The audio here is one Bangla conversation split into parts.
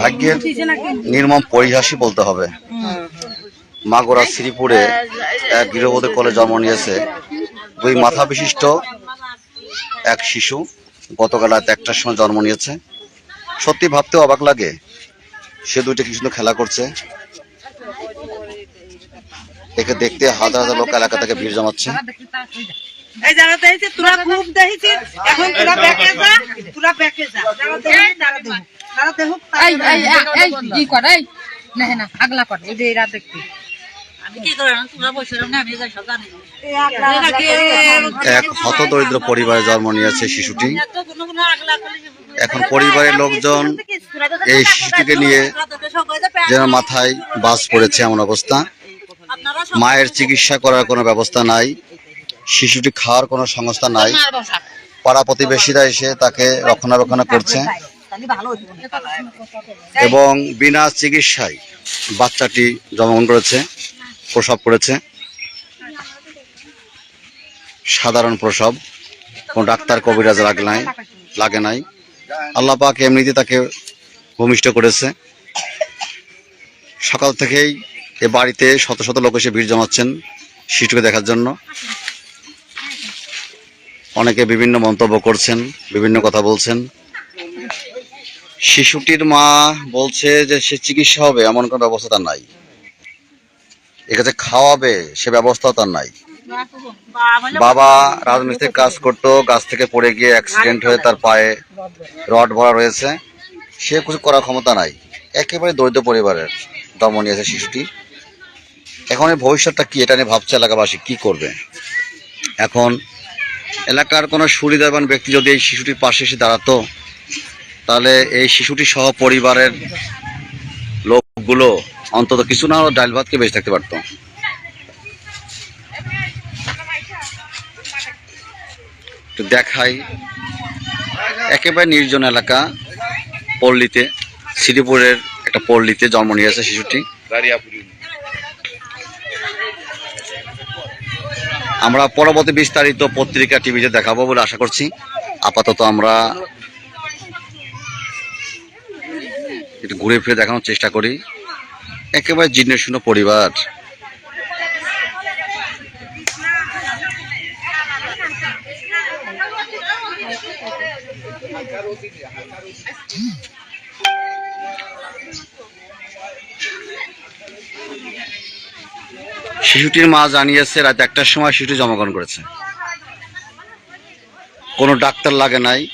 ভাগ্যের নির্মম পরিহাসই বলতে হবে। মাগুরা, শ্রীপুরে এক গৃহবধূ কোলে জন্ম নিয়েছে। দুই মাথা বিশিষ্ট এক শিশু গতকাল রাত একটার সময় জন্ম নিয়েছে। সত্যি ভাবতে অবাক লাগে, সে দুইটা কি সুন্দর খেলা করছে। একে দেখতে হাজার হাজার লোক এলাকা থেকে ভিড় জমাচ্ছে। এই যারা দেখছি তোরা খুব দেখেছি এখন তোরা ব্যাকে যা তোরা ব্যাকে যা। যারা তারা তারা এই এই এই এই কর এই না না আগলা এই যে এরা দেখতে। এক হতদরিদ্র পরিবারে জন্ম নিয়েছে শিশুটি। এখন পরিবারের লোকজন এই শিশুটিকে নিয়ে যেন মাথায় বাস পড়েছে এমন অবস্থা। মায়ের চিকিৎসা করার কোনো ব্যবস্থা নাই। শিশুটি খাওয়ার কোনো সংস্থা নাই। পাড়া প্রতিবেশীরা এসে তাকে রক্ষণাবেক্ষণ করছে। এবং বিনা চিকিৎসায় বাচ্চাটি জন্মগ্রহণ করেছে, প্রসব করেছে। সাধারণ প্রসব। কোনো ডাক্তার কবিরাজ লাগে নাই লাগে নাই। আল্লাহ পাক এমনিতে তাকে ভূমিষ্ঠ করেছে। সকাল থেকেই এ বাড়িতে শত শত লোক এসে ভিড় জমাচ্ছেন শিশুকে দেখার জন্য। অনেকে বিভিন্ন মন্তব্য করছেন, বিভিন্ন কথা বলছেন। শিশুটির মা বলছে যে সে চিকিৎসা হবে, এমন কোনো ব্যবস্থা তার নাই। এখানে খাওয়াবে, সে ব্যবস্থাও তার নাই। বাবা রাজমিস্ত্রির কাজ করতো, গাছ থেকে পড়ে গিয়ে অ্যাক্সিডেন্ট হয়ে তার পায়ে রড ভরা রয়েছে। সে কিছু করার ক্ষমতা নাই। একেবারে দরিদ্র পরিবারের জন্ম নিয়েছে শিশুটি। এখন ভবিষ্যৎটা কি, এটা নিয়ে ভাবছে এলাকাবাসী, কি করবে? এখন এলাকার কোনো সুবিধাবান ব্যক্তি যদি এই শিশুটির পাশে এসে দাঁড়াতো, তাহলে এই শিশুটি সহ পরিবারের লোকগুলো অন্তত কিছু না হলেও ডাল ভাতকে বেঁচে থাকতে পারতো। দেখাই। একেবারে নির্জন এলাকা, পল্লীতে, শ্রীপুরের একটা পল্লীতে জন্ম নিয়েছে শিশুটি। আমরা পরবর্তী বিস্তারিত পত্রিকা টিভিতে দেখাবো বলে আশা করছি। আপাতত আমরা একটু ঘুরে ফিরে দেখানোর চেষ্টা করি। একেবারে জীর্ণ শূন্য পরিবার। শিশুটির মা জানিয়েছে, রাত একটার সময় শিশুটি জন্মগ্রহণ করেছে। কোনো ডাক্তার লাগে নাই,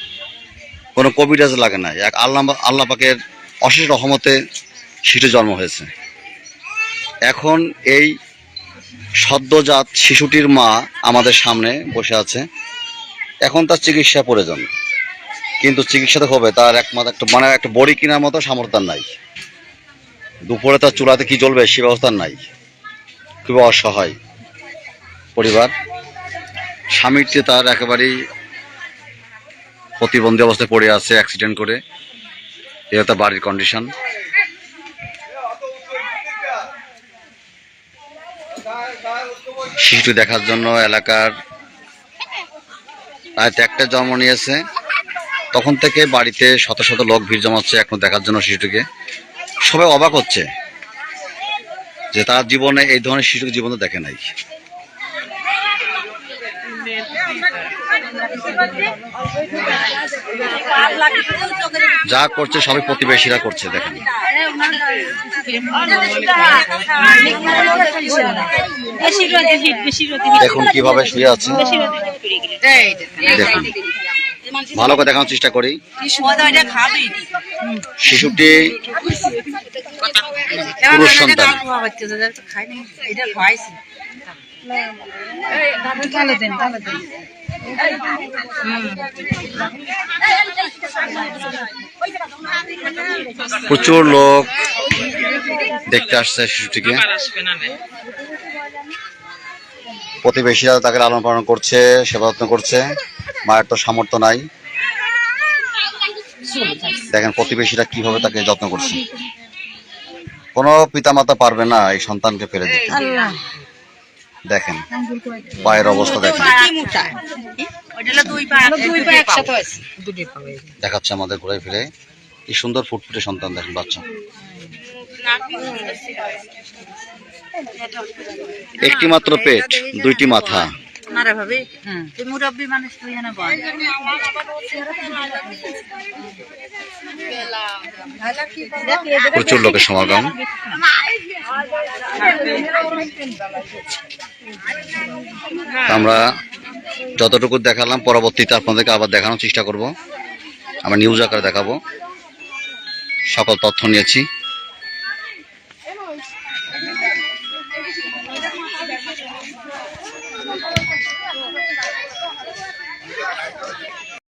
কোনো কবিরাজ লাগে নাই। এক আল্লাহ আল্লাহ পাকের অশেষ রহমতে শিশু জন্ম হয়েছে। এখন এই সদ্যজাত শিশুটির মা আমাদের সামনে বসে আছে। এখন তার চিকিৎসা প্রয়োজন। কিন্তু চিকিৎসাতে হবে, তার একমাত্র একটা মানে একটা বড়ি কেনার মতো সামর্থ্য নাই। দুপুরে তার চুলাতে কি জ্বলবে সে ব্যবস্থা নাই। খুবই অসহায় পরিবার। স্বামীটি তার একেবারেই প্রতিবন্ধী অবস্থায় পড়ে আছে অ্যাক্সিডেন্ট করে এটা তার বাড়ির কন্ডিশন শিশুটি দেখার জন্য এলাকার একটা জন্ম নিয়েছে। তখন থেকে বাড়িতে শত শত লোক ভিড় জমাচ্ছে এখন দেখার জন্য শিশুটিকে। সবাই অবাক হচ্ছে। যে তার জীবনে এই ধরনের শিশুকে জীবনে দেখে নাই। যা করছে সবই প্রতিবেশীরা করছে দেখেন। দেখুন কীভাবে শুয়ে আছে। দেখুন। ভালো করে দেখানোর চেষ্টা করি। শিশুটি পুরুষ সন্তান। প্রচুর লোক দেখতে আসছে শিশুটিকে। প্রতিবেশীরা তাকে লালন পালন করছে সেবা যত্ন করছে মায়ের তো সামর্থ্য নাই। দেখেন প্রতিবেশীরা কীভাবে তাকে যত্ন করছে। কোনো পিতামাতা পারবে না এই সন্তানকে ফেলে দিতে। দেখেন পায়ের অবস্থা দেখেন। ওটা দুই পা দুই পা একসাথে আছে দুটি পাবে দেখাচ্ছে আমাদের ঘুরে ফিরে। এই সুন্দর ফুটফুটে সন্তান দেখেন বাচ্চা। একটি মাত্র পেট দুইটি মাথা। ভাবি? তুই মুরব্বী মানুষ তুই এনে বল। প্রচুর লোকের সমাগম। আমরা যতটুকু দেখালাম পরবর্তীতে আপনাদেরকে আবার দেখানোর চেষ্টা করব। আমরা নিউজ আকারে দেখাবো। সকল তথ্য নিয়েছি।